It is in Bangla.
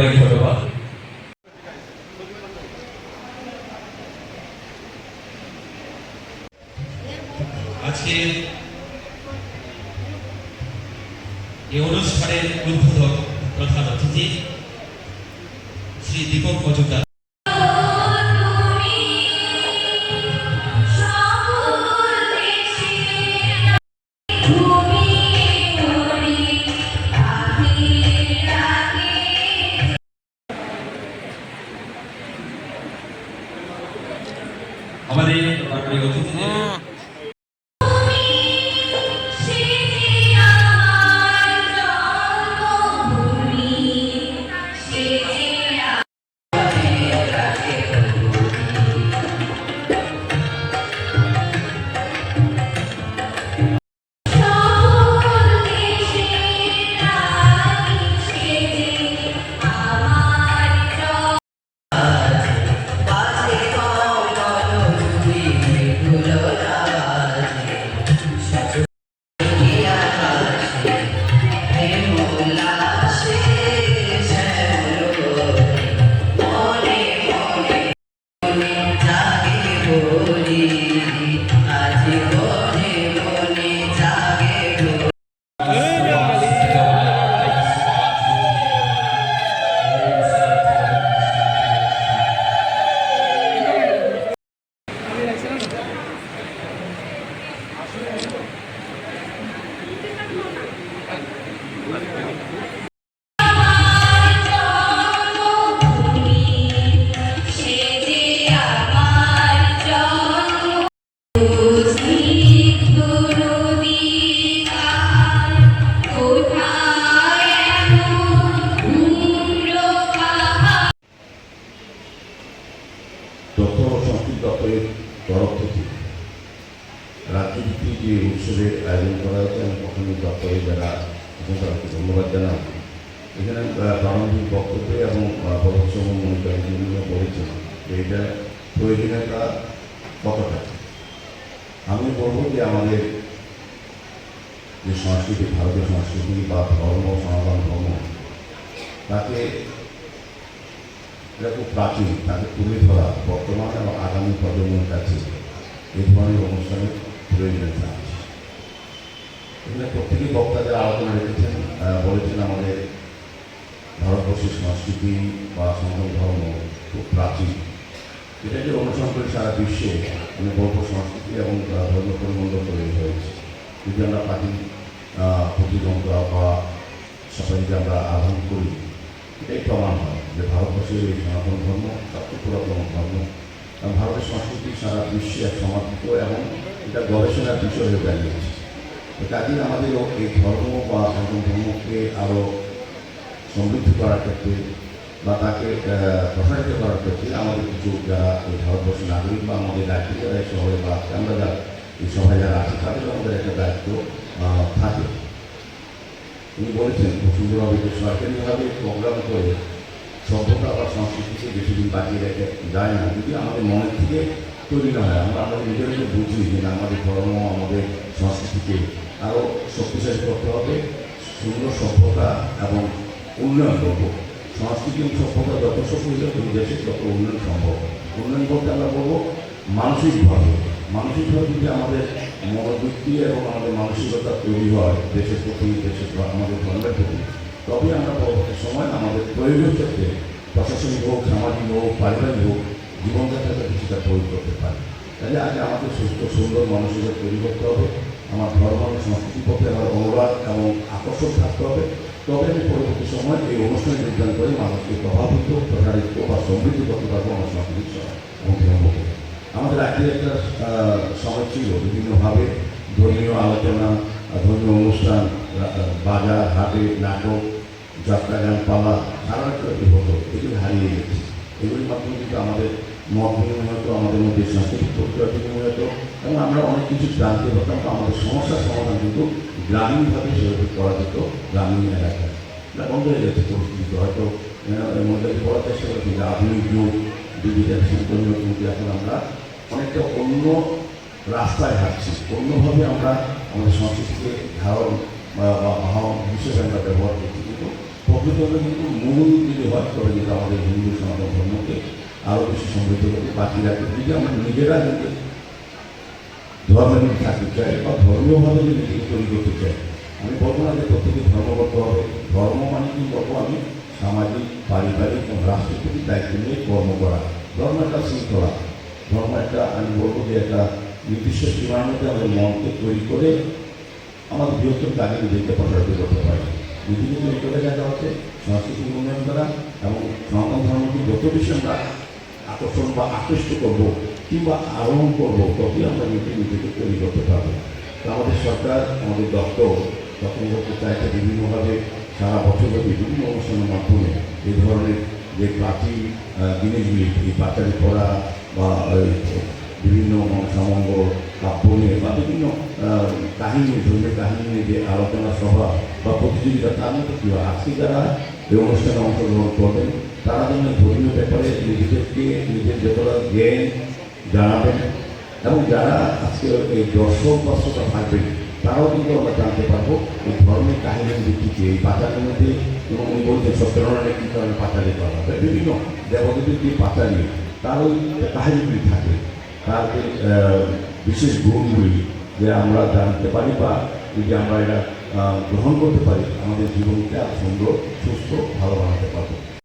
অনেক ধন্যবাদ আজকে এই অনুষ্ঠানের উদ্বোধক প্রধান অতিথি শ্রী দীপক মজুমদার। আমাদের অতিথিদের প্রথমে দপ্তরের যারা তাদেরকে ধন্যবাদ জানাব এখানে প্রারম্ভিক বক্তব্যে এবং প্রদর্শন মনিটর বিভিন্ন বলেছেন যে এটা প্রয়োজনীয়তা কতটা আমি বলব যে আমাদের যে সংস্কৃতি ভারতীয় সংস্কৃতি বা ধর্ম সনাতন ধর্ম তাকে এটা খুব প্রাচীন তাকে তুলে ধরা বর্তমান এবং আগামী প্রজন্মের কাছে এই ধরনের অনুষ্ঠানের প্রয়োজনীয়তা এখানে প্রত্যেকেই বক্তা যারা আলোচনা রেখেছেন বলেছেন আমাদের ভারতবর্ষের সংস্কৃতি বা সনাতন ধর্ম খুব প্রাচীন। এটা যে অনুসরণ করে সারা বিশ্বে মানে বলব সংস্কৃতি এবং ধর্ম পরিমণ্ডল তৈরি হয়েছে। যদি আমরা পার্টি প্রতিদ্বন্দ্বা বা সবাই যদি আমরা আহ্বান করি, এটাই প্রমাণ হয় যে ভারতবর্ষের এই সনাতন ধর্ম, সবচেয়ে পুরাতন ধর্ম, ভারতের সংস্কৃতি সারা বিশ্বে সমাদৃত এবং এটা গবেষণার বিষয় হয়ে দাঁড়িয়েছে। তো কাজেই আমাদেরও এই ধর্ম বা সনাতন ধর্মকে আরও সমৃদ্ধ করার ক্ষেত্রে বা তাকে প্রসারিত করার ক্ষেত্রে আমাদের কিছু যারা এই ভারতবর্ষের নাগরিক বা আমাদের রাজ্যে যারা এই শহরে বা আমরা যারা এই সভায় যারা আছে, তাদের আমাদের একটা দায়িত্ব থাকে। উনি বলেছেন, সুন্দরভাবে যে সরকারিভাবে প্রোগ্রাম করে সভ্যতা বা সংস্কৃতিকে বেশি দিন বাঁচিয়ে রেখে যায় না, যদি আমাদের মনের থেকে তৈরি না হয়, আমরা আমাদের নিজেদেরকে বুঝি যে আমাদের ধর্ম, আমাদের সংস্কৃতিকে আরও শক্তিশালী করতে হবে, সুন্দর সভ্যতা এবং উন্নয়ন করব। সংস্কৃতি সভ্যতা যত হবে দেশের তত উন্নয়ন সম্ভব। উন্নয়ন বলতে আমরা বলব মানসিকভাবে মানসিকভাবে যদি আমাদের মনোবৃত্তি এবং আমাদের মানসিকতা তৈরি হয়, দেশের প্রতি, দেশের আমাদের ধর্মের প্রতি তবে আমরা পরবর্তী সময় আমাদের প্রয়োগের ক্ষেত্রে প্রশাসনিক হোক, সামাজিক হোক, পারিবারিক হোক জীবনযাত্রাটা কিছুটা প্রয়োগ করতে পারি। তাহলে আগে আমাদের সুস্থ, সুন্দর মানসিকতা তৈরি করতে হবে। আমার ধর্ম এবং সংস্কৃতির প্রতি আমার অনুরাগ এবং আকর্ষণ থাকতে হবে। তবে আমি পরবর্তী সময় এই অনুষ্ঠানে যোগদান করে মানুষকে প্রভাবিত, প্রসারিত বা সমৃদ্ধ করতে পারব আমার সংস্কৃতির সহ এবং ধর্মকে আমাদের আগে একটা সময় ছিল, বিভিন্নভাবে ধর্মীয় আলোচনা, ধর্মীয় অনুষ্ঠান বাজার, হাটে, নাটক যাত্রা গান পালা সারা রাত্রি হতো এগুলি হারিয়ে গেছে। এগুলির মাধ্যমে কিন্তু আমাদের মত বিনিময় আমাদের মধ্যে সাংস্কৃতিক প্রক্রিয়া বিনিময় এবং আমরা অনেক কিছু জানতে পারতাম বা আমাদের সমস্যার সমাধান কিন্তু গ্রামীণভাবে সেভাবে করা যেত গ্রামীণ এলাকায়। এটা বন্ধ হয়ে যাচ্ছে পরিস্থিতি হয়তো দিয়ে বলার চেষ্টা করছি যে আধুনিক যুগ ডিজিটাইজেশন জন্য কিন্তু এখন আমরা অনেকটা অন্য রাস্তায় হাঁটছি। অন্যভাবে আমরা আমাদের সংস্কৃতিকে ধারণ বা বা আহরণ হিসেবে আমরা ব্যবহার করছি। কিন্তু প্রকৃতভাবে কিন্তু মূল যদি হয়, তবে কিন্তু আমাদের হিন্দু সনাতন ধর্মকে আরও বেশি সমৃদ্ধ করতে বাকি রাখতে যদি আমরা নিজেরা যদি মধ্যে থাকতে চাই বা ধর্মীয়ভাবে যদি নিজেকে তৈরি করতে চাই, আমি বলব না যে প্রত্যেকে ধর্মবদ্ধ হবে। ধর্ম মানে কি বলব আমি? সামাজিক, পারিবারিক এবং রাষ্ট্রের প্রতি দায়িত্ব নিয়ে কর্ম করা। ধর্ম একটা শৃঙ্খলা। ধর্ম একটা, আমি বলব যে একটা নির্দিষ্ট সীমার মধ্যে আমাদের মনকে তৈরি করে আমাদের বৃহত্তর কাজে নিজেকে প্রসারিত করতে পারি। তৈরি করে দেখা হচ্ছে সংস্কৃতি উন্নয়ন করা এবং সনাতন ধর্মকে যত বেশি আমরা আকর্ষণ বা আকৃষ্ট করব কিংবা আরোহণ করব তবেই আমরা নিজে নিজেকে তৈরি করতে পারব। তো আমাদের সরকার, আমাদের দপ্তর তখন করতে চাইছে বিভিন্নভাবে সারা বছরব্যাপী বিভিন্ন অনুষ্ঠানের মাধ্যমে এই ধরনের যে প্রাচীন জিনিসগুলি এই পাচারি করা বা বিভিন্ন সমঙ্গল কাব্য নিয়ে বা বিভিন্ন কাহিনী, ধর্মীয় কাহিনী নিয়ে যে আলোচনা সভা বা প্রতিযোগিতা, তার মধ্যে কী হয়? আজকে যারা এই অনুষ্ঠানে অংশগ্রহণ করবেন, তারা যেন ধর্মীয় ব্যাপারে নিজেদেরকে, নিজের যতটা জ্ঞান জানাবেন এবং যারা আজকে এই দর্শক বা শ্রোতা থাকবেন, তারাও কিন্তু আমরা জানতে পারব এই ধর্মের কাহিনীর ভিত্তিতে এই পাচারের মধ্যে এবং উনি বলছেন, সত্যনারায়ণের কী কারণে পাচারি করা হবে বিভিন্ন দেবদেবীর যে পাচারি তার ওই কাহিনীগুলি থাকে। আহ, বিশেষ গুণগুলি যে আমরা জানতে পারি বা যদি আমরা এটা গ্রহণ করতে পারি আমাদের জীবনকে সুন্দর সুস্থ ভালো বানাতে পারব।